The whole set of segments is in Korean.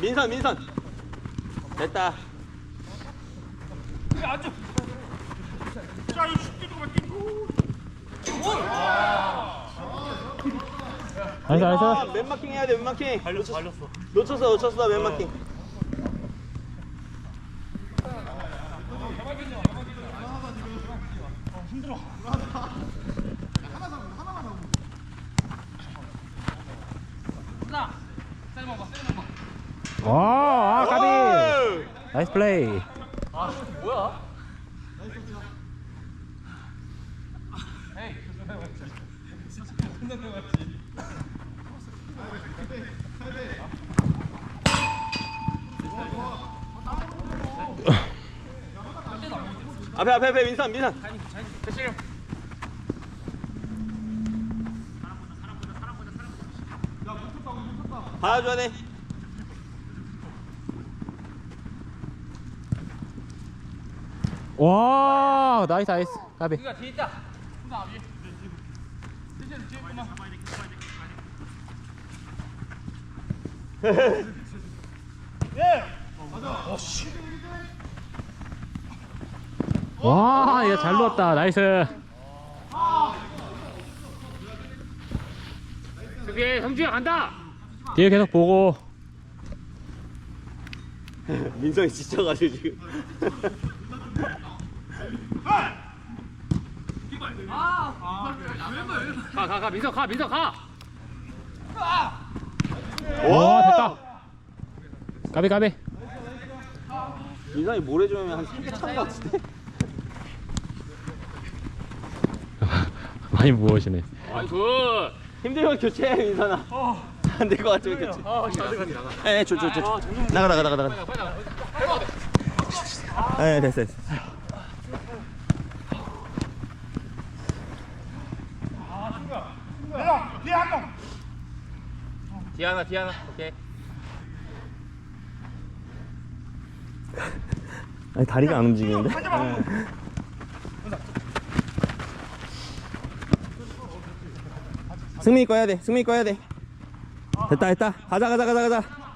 민선 민선. 됐다. 나이스 나이스. 아, 맨마킹 해야 돼 맨마킹. 놓쳤어 놓쳤어 맨마킹 아, 까비! 나이스 플레이. 앞에 앞에 앞에 민선 민선. 받아줘야 돼 와 나이스 나이스 까비 와, 얘 잘 누웠다. 나이스. 저기 성주야 간다 뒤에 계속 보고. 민성이 지쳐가지고 지금 가 가 가 민석 가 민석 가! 와, 됐다. 까비. 민성이 뭘 해주면 한 3개 찬것 같은데? 많이 무엇이네. 아이고 힘들면 교체해 민선아. 안될 것 같으면 교체. 아 시간 나가 에 줘줘 줘 나가 나가 나가 나가 나가 에 됐어 됐어 디아나 디아나. 오케이. 아니 다리가 안 움직이는데? 승민이 꺼야 돼. 승민이 꺼야 돼. 됐다 됐다. 가자 가자 가자 가자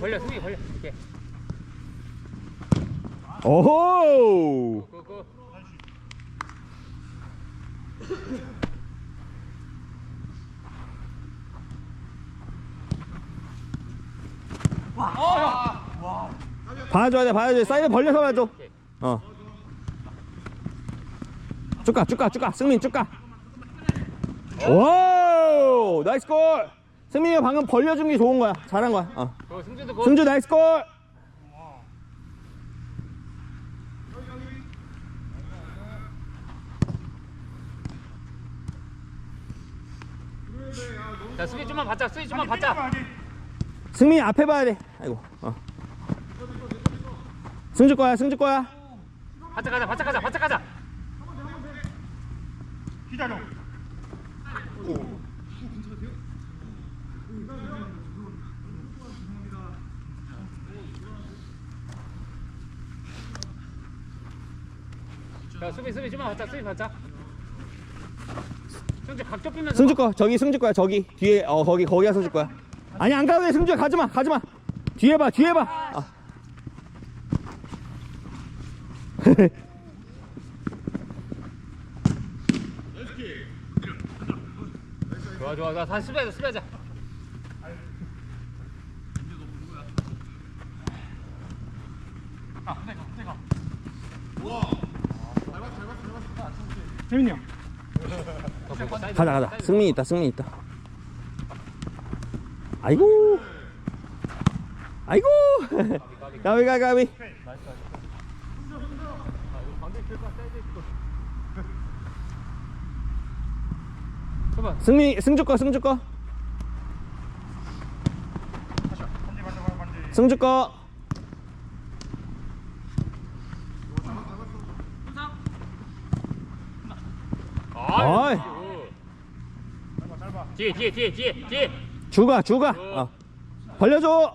벌려 벌려 승리 벌려. 오케이 오호! 고고 받아줘야 돼 받아줘야 돼. 사이드 벌려서 봐줘. 어. 쭉 가 쭉 가 쭉 가. 승민 쭉 가. 오 나이스 골 승민이가 방금 벌려준 게 좋은 거야. 잘한 거야. 어. 고 승주도 고 승주 나이스 골! 자 수비 좀만 받자 수비 좀만 받자. 승민이 앞에 봐야 돼. 아이고 어. 승주 거야 승주 거야. 받자 가자 받자 가자 받자 가자 자 수비 수비 좀만 받자 수비 받자 승주 각적 빛나 승주 거 저기 승주 거야 저기. 뒤에 어 거기 거기가 승주 거야. 아니 안 가도 돼 승주야. 가지마 가지마. 뒤에 봐 뒤에 봐. 아. 좋아 좋아 좋아. 다시 수비하자 수비하자 가자 가자. 승민 있다 승민 있다. 아이고. 아이고. 가비 가비 가비 해봐. 승미 승주 거 승주 거. 승주 거 아이. 뒤에 뒤에 뒤에 뒤에 뒤에. 주가 주가 어. 벌려줘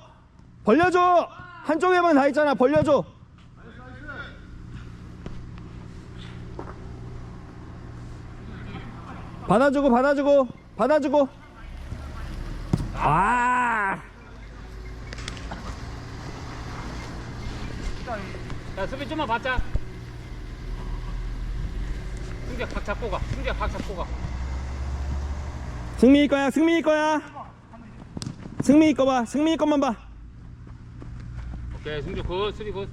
벌려줘 한쪽에만 다 있잖아 벌려줘 받아주고 받아주고 받아주고 아야 수비 좀만 받자. 승재 각 잡고 가. 승재 각 잡고 가. 승민이 거야 승민이 거야 승민이 거봐 승민이 것만 봐 오케이 승재 굿 수비 굿.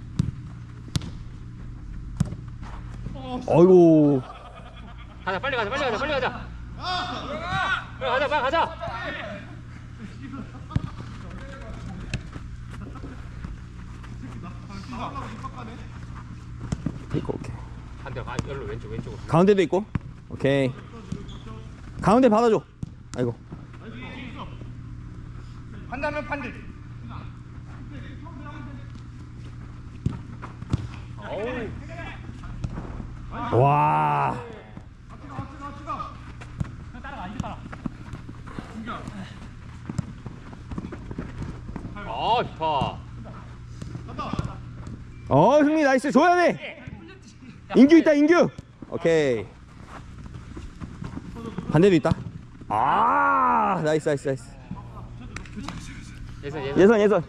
어이구 가자 빨리 가자 빨리 가자 빨리 가자. 빨리 가자 빨리 가자. 있고 오케이 반대 가 열로 왼쪽 왼쪽으로. 가운데도 있고? 오케이. 가운데 받아줘. 아이고. 한다면 판들. 와. 아 좋다. 어 승리 나이스. 줘야 돼 인규 있다 인규! 오케이. 반대도 있다? 아 나이스 나이스 나이스. 예선 예선. 예선 예선.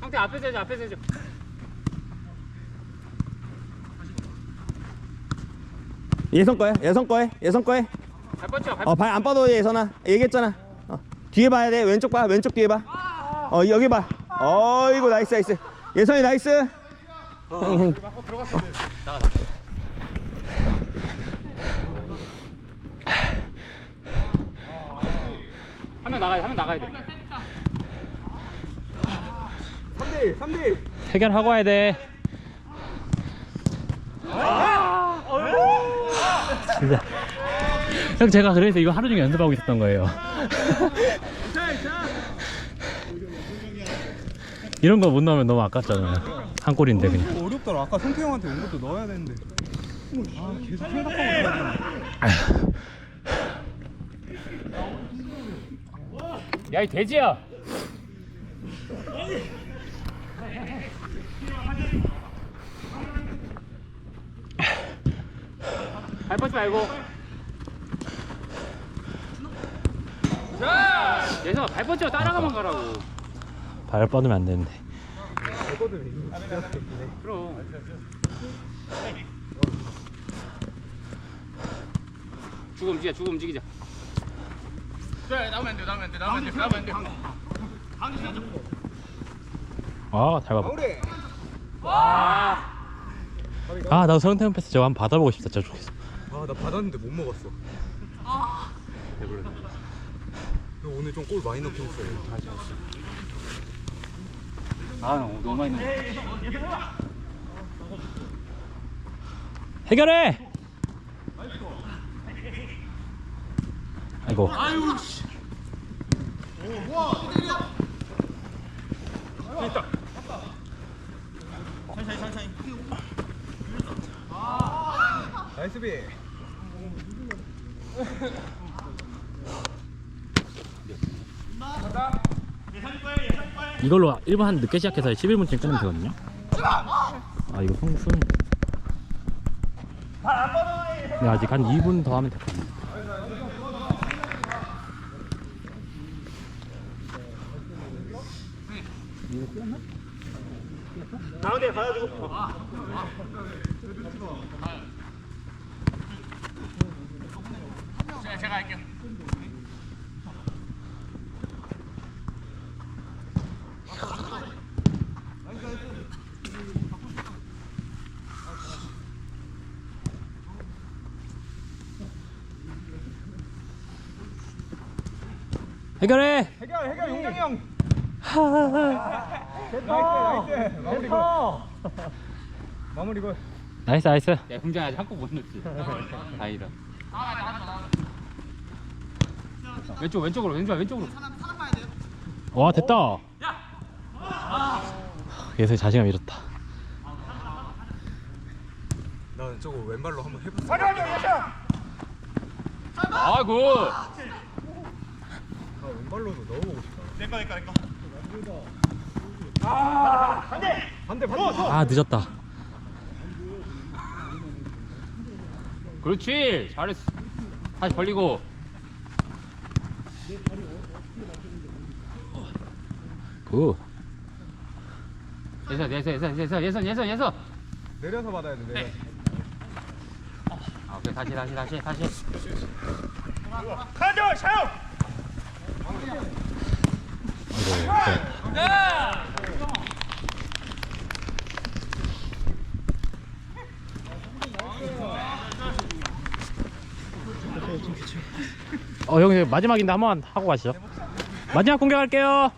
상태 앞에서 해줘 앞에서 해줘. 예선 거야 예선 거에 예선 거에 발 뻗쳐 발. 어발 안 뻗어 예선아. 얘기했잖아. 어. 뒤에 봐야 돼. 왼쪽 봐 왼쪽 뒤에 봐어 여기 봐. 어이구 나이스 나이스 예선이 나이스. 한 명 나가야 한명 나가야 돼. 해결하고 와야 돼. 진짜. 형 제가 그래서 이거 하루 종일 연습하고 있었던 거예요. 이 런 거 못 넣으면 너무 아깝잖아요. 한 골인데 그냥. 어렵더라. 아까 성태 형한테 온 것도 넣어야 되는데. 아 계속 생각하고 있어. 야이 돼지야. 발 뻗지 말고. 예서 발 뻗지고 따라가만 가라고. 발 뻗으면 안 되는데. 그럼. 죽어 움직여 죽어 움직이자. 아, 잘 봐봐. 아. 아, 나도 성태형 패스 저거 한번 받아보고 싶다. 진짜 좋겠어. 아 나 받았는데 못 먹었어. 너 오늘 좀 골 많이 넣긴 했어요. 아 너무 많이 넣네. 해결해! 아이고. 나이스 비. 이걸로 1분 한 늦게 시작해서 11분쯤 끊으면 되거든요. 아 이거 성순. 네, 아직 한 2분 더 하면 될 것 같아요. 가운데 받아주고 제가 할게요. 해결해! 해결 해결 용장이 형. 됐다. 나이스 나이스. 마무리 굿. 마무리 굿. 나이스 나이스 야 흥정이 아직 한골 못 넣었지 다행이다 왼쪽 왼쪽으로 왼쪽 왼쪽으로 와 됐다 예선이 자신감 잃었다 나 저거 왼발로 한번 해봤어 아이고 나 왼발로도 넣어보고 싶다. 아! 늦었다. 그렇지! 잘했어. 다시 벌리고. 굿 예선 예선 예선 예선 예선 예선 예선. 내려서 받아야 돼 내려서. 아 오케이. 다시 다시 다시 다시. 아이고 어 형님 마지막인데 한번 하고 가시죠. 마지막 공격할게요.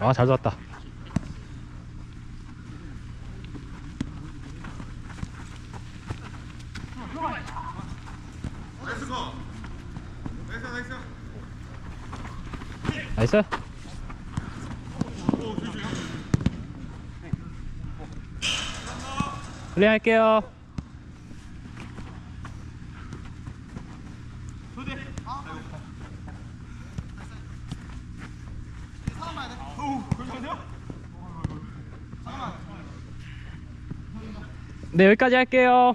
아잘 좋았다 플레이 할게요. 네 여기까지 할게요